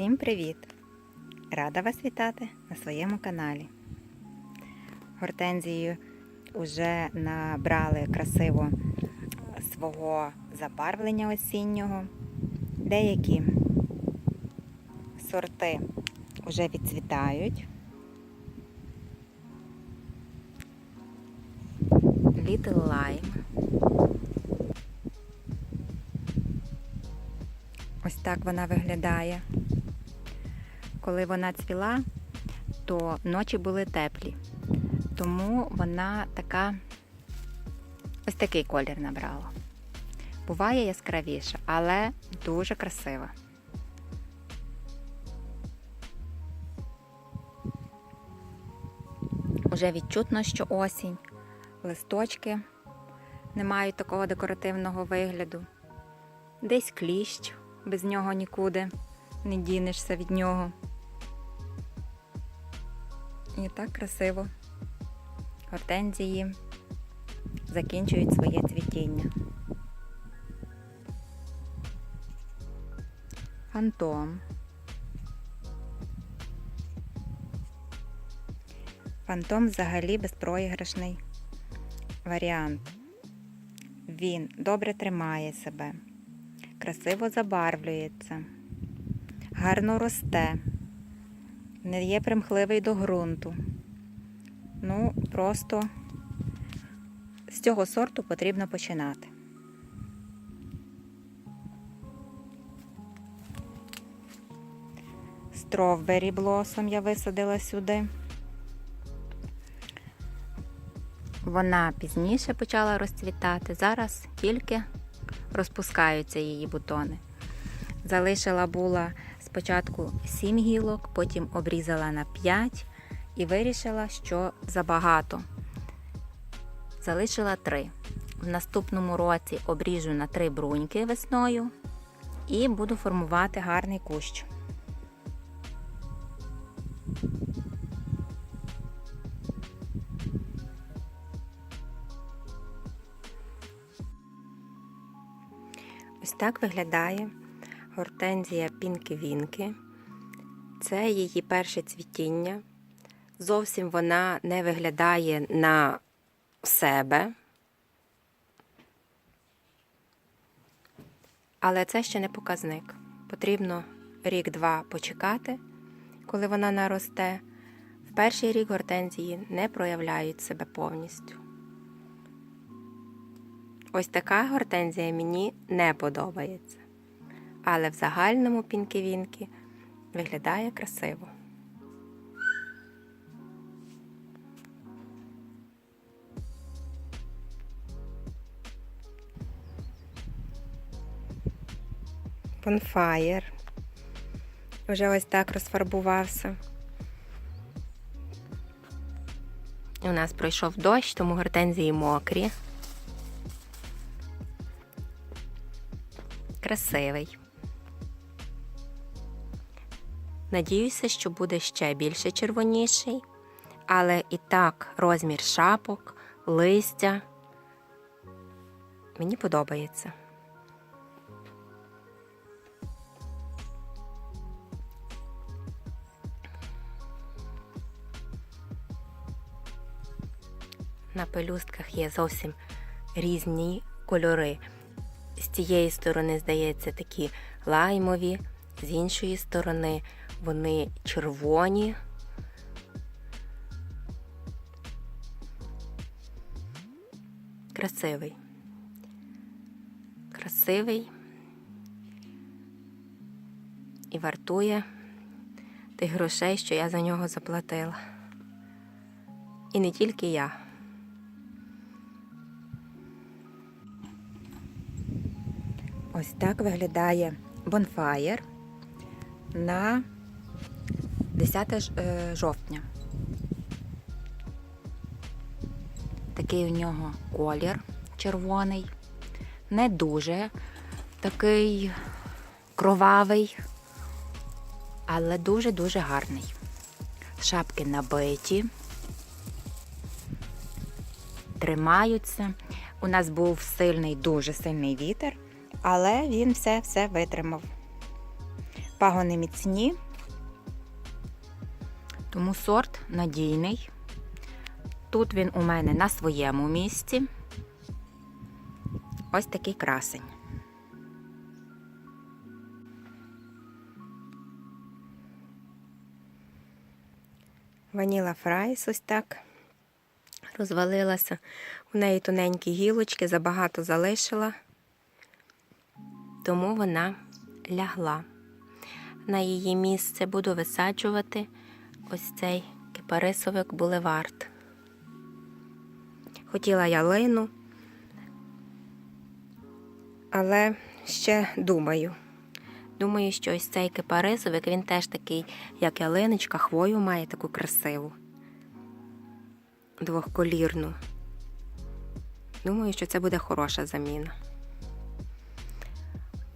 Всім привіт! Рада вас вітати на своєму каналі. Гортензії вже набрали красиво свого забарвлення осіннього. Деякі сорти вже відцвітають. Little Lime. Ось так вона виглядає. Коли вона цвіла, то ночі були теплі. Тому вона така ось такий колір набрала. Буває яскравіша, але дуже красива. Уже відчутно, що осінь, листочки не мають такого декоративного вигляду. Десь кліщ, без нього нікуди не дінешся від нього. І так красиво. Гортензії закінчують своє цвітіння. Фантом. Фантом взагалі безпроіграшний варіант. Він добре тримає себе, красиво забарвлюється, гарно росте, не є примхливий до ґрунту. Ну, просто з цього сорту потрібно починати. Стровбері блосом я висадила сюди. Вона пізніше почала розцвітати. Зараз тільки розпускаються її бутони. Залишила була спочатку 7 гілок, потім обрізала на 5 і вирішила, що забагато. Залишила 3. В наступному році обріжу на 3 бруньки весною і буду формувати гарний кущ. Ось так виглядає гортензія Пінки-Вінки. Це її перше цвітіння. Зовсім вона не виглядає на себе. Але це ще не показник. Потрібно рік-два почекати, коли вона наросте. В перший рік гортензії не проявляють себе повністю. Ось така гортензія мені не подобається. Але в загальному пінки-вінки виглядає красиво. Bonfire. Вже ось так розфарбувався. У нас пройшов дощ, тому гортензії мокрі. Красивий. Надіюся, що буде ще більше червоніший, але і так розмір шапок, листя мені подобається. На пелюстках є зовсім різні кольори. З цієї сторони, здається, такі лаймові, з іншої сторони вони червоні. Красивий. Красивий і вартує тих грошей, що я за нього заплатила. І не тільки я. Ось так виглядає бонфаєр на 10 е, жовтня. Такий у нього колір червоний, не дуже такий кровавий, але дуже-дуже гарний. Шапки набиті, тримаються. У нас був сильний, дуже сильний вітер, але він все-все витримав. Пагони міцні, тому сорт надійний. Тут він у мене на своєму місці. Ось такий красень. Ваніла Фрайс ось так розвалилася. У неї тоненькі гілочки, забагато залишила, тому вона лягла. На її місце буду висаджувати ось цей кипарисовик булевард. Хотіла ялину, але ще думаю. Думаю, що ось цей кипарисовик, він теж такий, як ялиночка, хвою має таку красиву, двохколірну. Думаю, що це буде хороша заміна.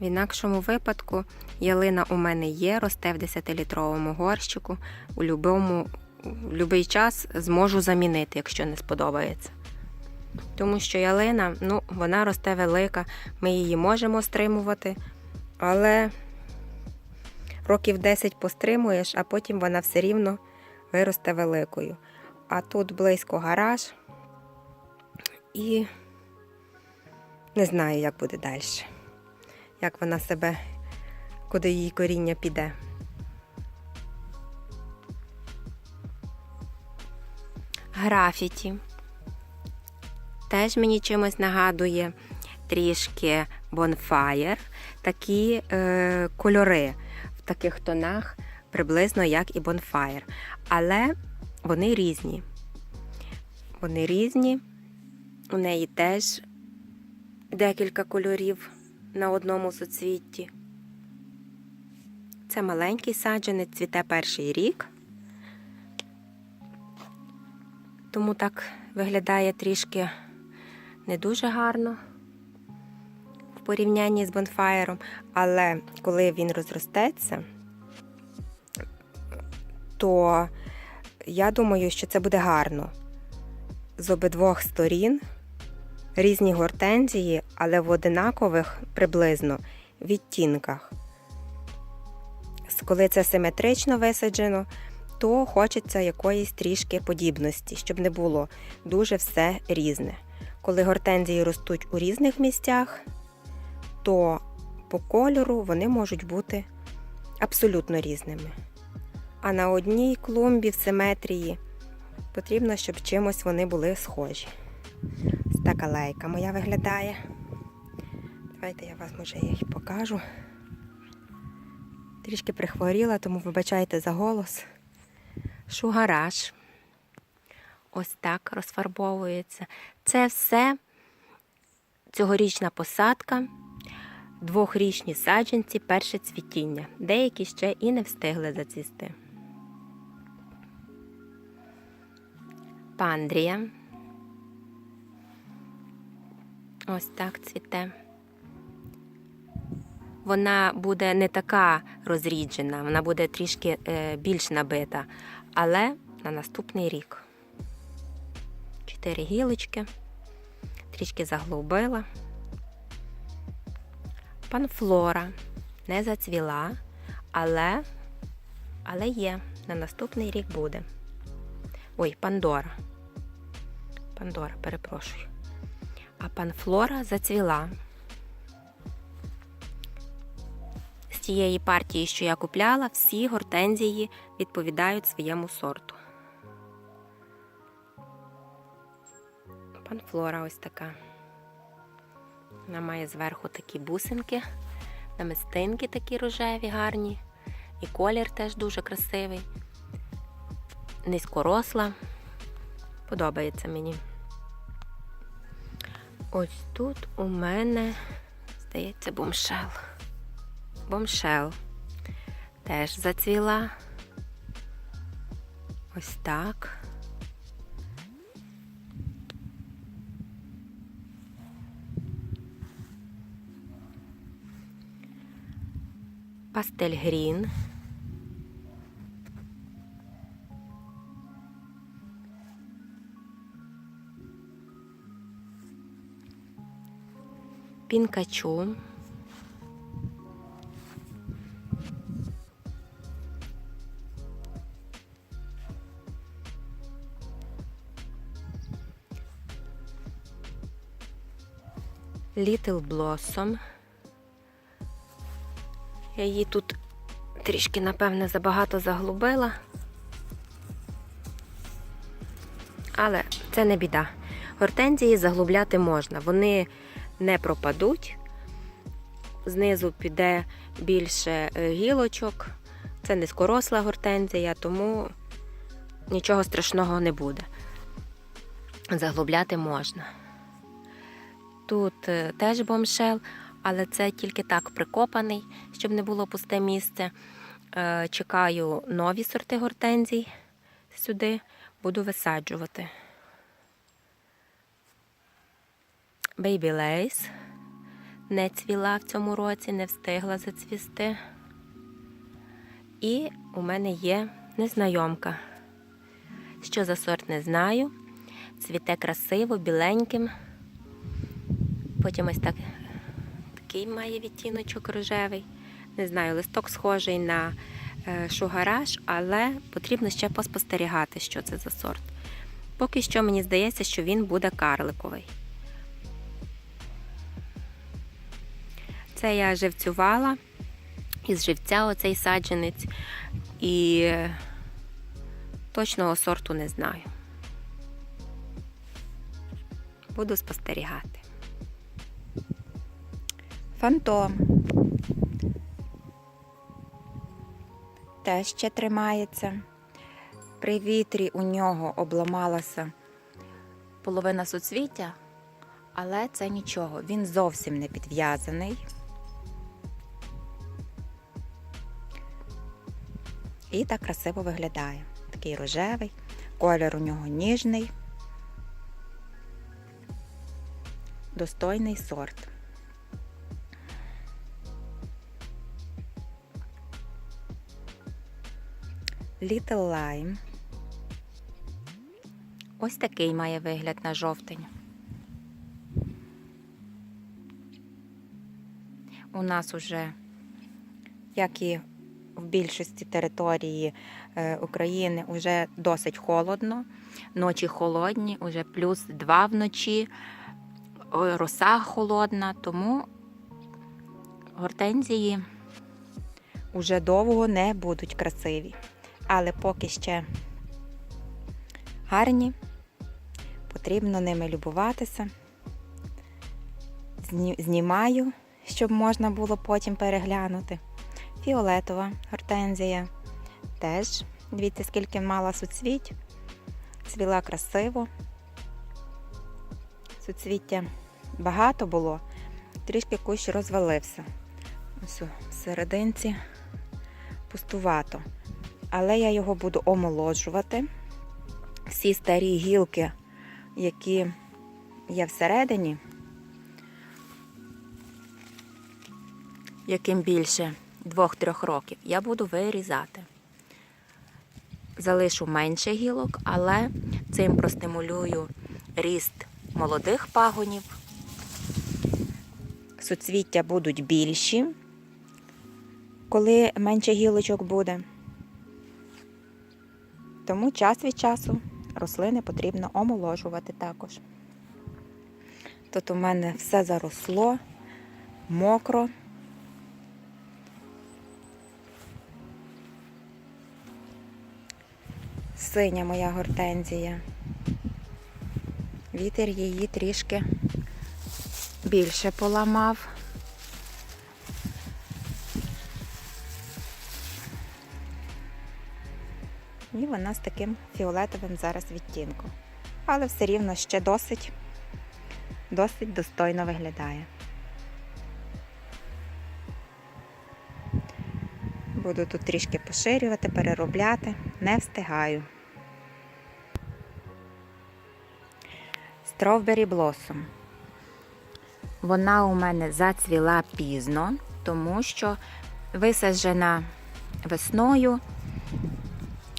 В інакшому випадку ялина у мене є, росте в 10-літровому горщику. У будь-який любий час зможу замінити, якщо не сподобається. Тому що ялина, ну, вона росте велика, ми її можемо стримувати, але років 10 постримуєш, а потім вона все рівно виросте великою. А тут близько гараж і не знаю, як буде далі. Як вона себе, куди її коріння піде. Графіті. Теж мені чимось нагадує трішки Bonfire. Такі е, кольори в таких тонах, приблизно як і Bonfire. Але вони різні. Вони різні. У неї теж декілька кольорів на одному соцвітті. Це маленький саджанець, цвіте перший рік. Тому так виглядає трішки не дуже гарно в порівнянні з бонфаєром, але коли він розростеться, то я думаю, що це буде гарно. З обидвох сторін різні гортензії, але в одинакових приблизно відтінках. Коли це симетрично висаджено, то хочеться якоїсь трішки подібності, щоб не було дуже все різне. Коли гортензії ростуть у різних місцях, то по кольору вони можуть бути абсолютно різними. А на одній клумбі в симетрії потрібно, щоб чимось вони були схожі. Така лейка моя виглядає. Давайте я вас, може, їх покажу. Трішки прихворіла, тому вибачайте за голос. Шугараж. Ось так розфарбовується. Це все цьогорічна посадка, двохрічні саджанці, перше цвітіння. Деякі ще і не встигли зацвісти. Пандрія. Ось так цвіте. Вона буде не така розріджена, вона буде трішки е, більш набита, але на наступний рік. Чотири гілочки, трішки заглубила. Панфлора не зацвіла, але, але є, на наступний рік буде. Ой, Пандора. Пандора, перепрошую. А панфлора зацвіла. З тієї партії, що я купляла, всі гортензії відповідають своєму сорту. Панфлора ось така. Вона має зверху такі бусинки, намистинки такі рожеві, гарні. І колір теж дуже красивий. Низькоросла. Подобається мені. Ось тут у мене, здається, бомшел. Бомшел теж зацвіла. Ось так. Пастель грін. Пінкачу. Літл Блоссом. Я її тут трішки, напевне, забагато заглубила. Але це не біда. Гортензії заглубляти можна. Вони не пропадуть. Знизу піде більше е, гілочок. Це низькоросла гортензія, тому нічого страшного не буде. Заглубляти можна. Тут е, теж бомшел, але це тільки так прикопаний, щоб не було пусте місце. Е, Чекаю нові сорти гортензій сюди, буду висаджувати. Baby Lace не цвіла в цьому році, не встигла зацвісти. І у мене є незнайомка. Що за сорт не знаю. Цвіте красиво, біленьким. Потім ось так, такий має відтіночок рожевий. Не знаю, листок схожий на е, шугараж, але потрібно ще поспостерігати, що це за сорт. Поки що мені здається, що він буде карликовий. Це я живцювала із живця оцей саджанець і е, точного сорту не знаю. Буду спостерігати. Фантом. Теж ще тримається. При вітрі у нього обламалася половина суцвіття, але це нічого, він зовсім не підв'язаний. І так красиво виглядає. Такий рожевий, колір у нього ніжний, достойний сорт. Little Lime. Ось такий має вигляд на жовтень. У нас уже, як і в більшості території е, України, вже досить холодно. Ночі холодні, уже плюс 2 вночі, роса холодна, тому гортензії уже довго не будуть красиві. Але поки ще гарні, потрібно ними любуватися. Знімаю, щоб можна було потім переглянути. Фіолетова гортензія теж, дивіться, скільки мала суцвіть. Цвіла красиво. Суцвіття багато було, трішки кущ розвалився. Ось у серединці пустувато. Але я його буду омоложувати. Всі старі гілки, які є всередині, яким більше 2-3 років, я буду вирізати. Залишу менше гілок, але цим простимулюю ріст молодих пагонів. Суцвіття будуть більші, коли менше гілочок буде. Тому час від часу рослини потрібно омоложувати також. Тут у мене все заросло, мокро. Синя моя гортензія. Вітер її трішки більше поламав. І вона з таким фіолетовим зараз відтінком. Але все рівно ще досить, досить достойно виглядає. Буду тут трішки поширювати, переробляти, не встигаю. Strawberry Blossom. Вона у мене зацвіла пізно, тому що висаджена весною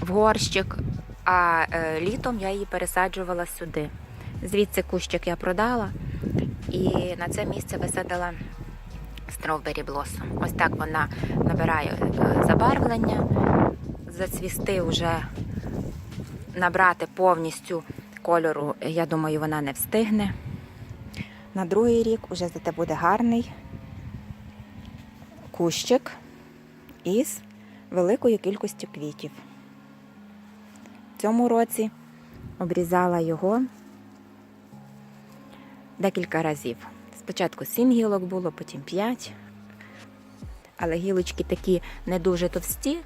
в горщик, а е, літом я її пересаджувала сюди. Звідси кущик я продала і на це місце висадила Strawberry Blossom. Ось так вона набирає е, забарвлення, зацвісти вже набрати повністю кольору, я думаю, вона не встигне. На другий рік уже зате буде гарний кущик із великою кількістю квітів. В цьому році обрізала його декілька разів. Спочатку сім гілок було, потім п'ять. Але гілочки такі не дуже товсті,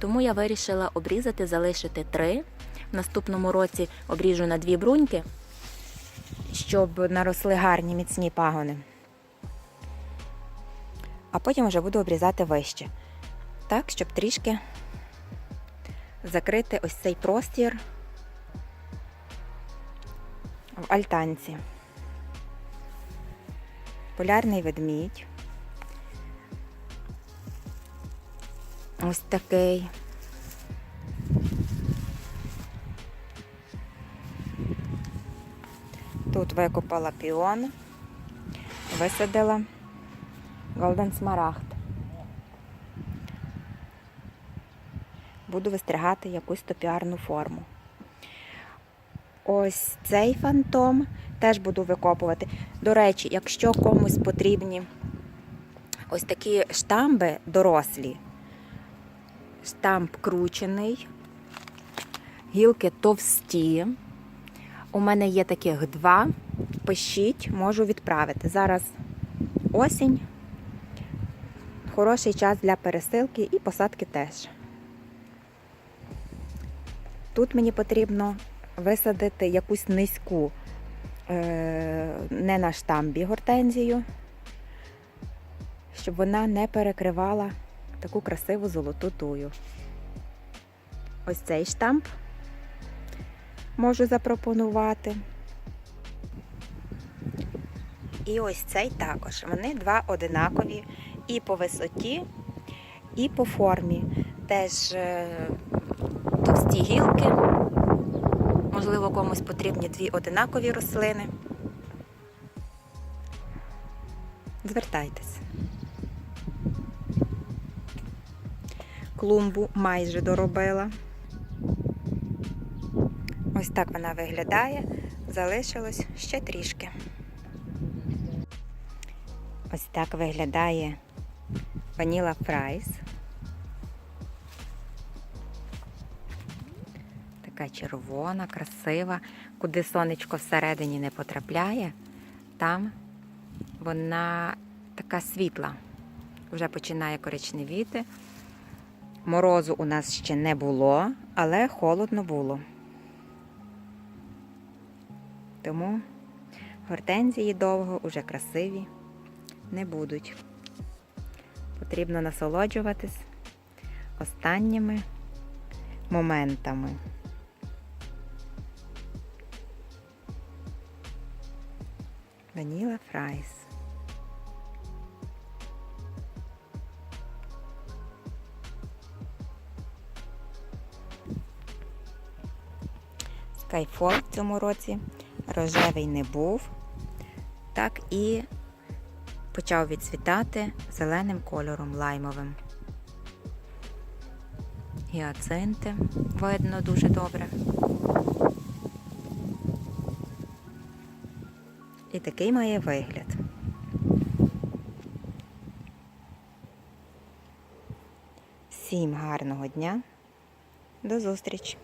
тому я вирішила обрізати, залишити три. В наступному році обріжу на дві бруньки, щоб наросли гарні міцні пагони. А потім вже буду обрізати вище. Так, щоб трішки закрити ось цей простір в альтанці. Полярний ведмідь. Ось такий. Тут викопала піон, висадила Голден Смарагд. Буду вистригати якусь топіарну форму. Ось цей фантом теж буду викопувати. До речі, якщо комусь потрібні ось такі штамби дорослі, штамп кручений, гілки товсті. У мене є таких два. Пишіть, можу відправити. Зараз осінь. Хороший час для пересилки і посадки теж. Тут мені потрібно висадити якусь низьку, е, не на штамбі гортензію, щоб вона не перекривала таку красиву золоту тую. Ось цей штамп можу запропонувати. І ось цей також. Вони два одинакові і по висоті, і по формі. Теж е, товсті гілки. Можливо, комусь потрібні дві одинакові рослини. Звертайтесь. Клумбу майже доробила. Ось так вона виглядає. Залишилось ще трішки. Ось так виглядає ваніла фрайс. Така червона, красива. Куди сонечко всередині не потрапляє, там вона така світла. Вже починає коричневіти. Морозу у нас ще не було, але холодно було. Тому гортензії довго уже красиві не будуть. Потрібно насолоджуватись останніми моментами. Ваніла фрайс. Скайфол в цьому році рожевий не був, так і почав відцвітати зеленим кольором лаймовим. Гіацинти видно дуже добре. І такий має вигляд. Всім гарного дня. До зустрічі!